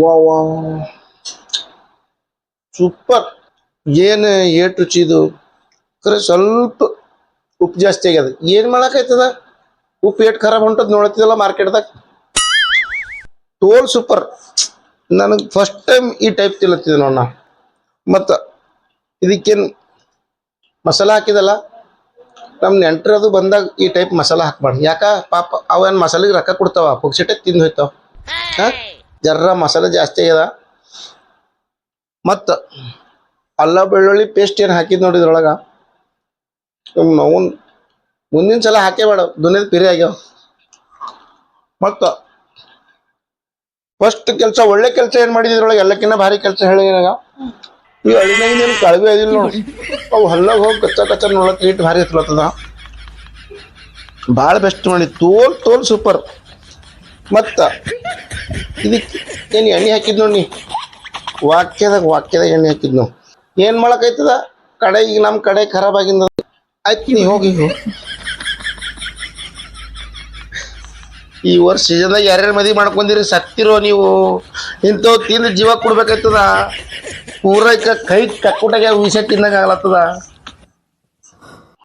ವಾ ವಾ ಸೂಪರ್. ಏನು ಏಟ್ ರುಚಿ ಇದು. ಖರೆ ಸ್ವಲ್ಪ ಉಪ್ಪು ಜಾಸ್ತಿ ಆಗ್ಯದ. ಏನು ಮಾಡಕೈತದ ಉಪ್ಪು ಏಟ್ ಖರಾಬ್ ಹೊಂಟದ್ ನೋಡತ್ತಿದಲ್ಲ ಮಾರ್ಕೆಟ್ದಾಗ. ಟೋಲ್ ಸೂಪರ್. ನನಗೆ ಫಸ್ಟ್ ಟೈಮ್ ಈ ಟೈಪ್ ತಿನ್ನತ್ತಿದ್ದೆ ನೋಡ ಮತ್ತು ಇದಕ್ಕೇನು ಮಸಾಲ ಹಾಕಿದಲ್ಲ? ನಮ್ಮ ನೆಂಟ್ರದು ಬಂದಾಗ ಈ ಟೈಪ್ ಮಸಾಲ ಹಾಕ್ಬಾರ್ದು. ಯಾಕ? ಪಾಪ ಅವೇನು ಮಸಾಲೆಗೆ ರೊಕ್ಕ ಕೊಡ್ತಾವ? ಪುಕ್ಸಿಟ್ಟೆ ತಿಂದು ಹೋಯ್ತಾವ. ಹಾಂ? ಜರ್ರ ಮಸಾಲೆ ಜಾಸ್ತಿ ಆಗ್ಯದ. ಮತ್ತು ಅಲ್ಲ ಬೆಳ್ಳುಳ್ಳಿ ಪೇಸ್ಟ್ ಏನು ಹಾಕಿದ್ದು ನೋಡಿ ಇದ್ರೊಳಗೆ. ನಾವು ಮುಂದಿನ ಸಲ ಹಾಕೇ ಬೇಡ, ದುನಿಯದ ಪಿರಿ ಆಗ್ಯಾವ. ಮತ್ತು ಫಸ್ಟ್ ಕೆಲಸ, ಒಳ್ಳೆ ಕೆಲಸ ಏನು ಮಾಡಿದ್ರೊಳಗೆ ಎಲ್ಲಕ್ಕಿಂತ ಭಾರಿ ಕೆಲಸ ಹೇಳಿ ನನಗ ಈ ಅಳಿನಾಗ ಏನು ಕಳವೆ ಅದಿಲ್ಲ ನೋಡಿ. ಅವು ಹಲ್ಲಾಗ ಹೋಗಿ ಕಚ್ಚ ಕಚ್ಚ ನೋಡಕ್ಕೆ ಇಟ್ಟು ಭಾರಿ ಹತ್ಲತ್ತದ ಭಾಳ ಬೆಸ್ಟ್ ಮಾಡಿ ತೋಲ್ ತೋಲ್ ಸೂಪರ್ ಮತ್ತು ಇದಕ್ಕೆ ಏನು ಎಣ್ಣೆ ಹಾಕಿದ್ ನೋಡಿ ವಾಕ್ಯದಾಗ ವಾಕ್ಯದಾಗ ಎಣ್ಣೆ ಹಾಕಿದ್ ನಾವು ಏನು ಮಾಡಕೈತದ ಕಡೆ ಈಗ ನಮ್ಮ ಕಡೆ ಖರಾಬ್ ಆಗಿಂದ ಆಯ್ತು ನೀ ಹೋಗಿ. ಈ ವರ್ಷ ಸೀಸನ್ದಾಗ ಯಾರ್ಯಾರು ಮದುವೆ ಮಾಡ್ಕೊಂಡಿರಿ ಸತ್ತಿರೋ ನೀವು. ಇಂಥವು ತಿಂದು ಜೀವ ಕೊಡ್ಬೇಕಾಯ್ತದ? ಪೂರ ಕೈ ಕಕ್ಕುಟಾಗ ವಿಷ ತಿನ್ನಂಗೆ